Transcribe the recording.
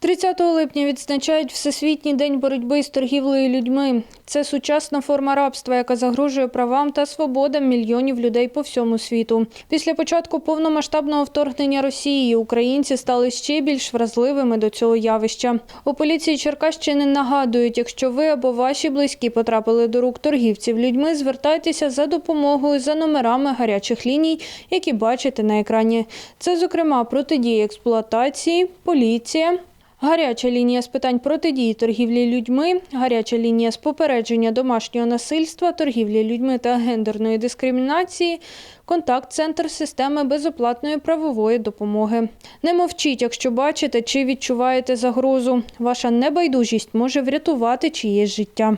30 липня відзначають Всесвітній день боротьби з торгівлею людьми. Це сучасна форма рабства, яка загрожує правам та свободам мільйонів людей по всьому світу. Після початку повномасштабного вторгнення Росії українці стали ще більш вразливими до цього явища. У поліції Черкащини нагадують, якщо ви або ваші близькі потрапили до рук торгівців людьми, звертайтеся за допомогою за номерами гарячих ліній, які бачите на екрані. Це, зокрема, протидія експлуатації, поліція. Гаряча лінія з питань протидії торгівлі людьми, гаряча лінія з попередження домашнього насильства, торгівлі людьми та гендерної дискримінації, контакт-центр системи безоплатної правової допомоги. Не мовчіть, якщо бачите чи відчуваєте загрозу. Ваша небайдужість може врятувати чиєсь життя.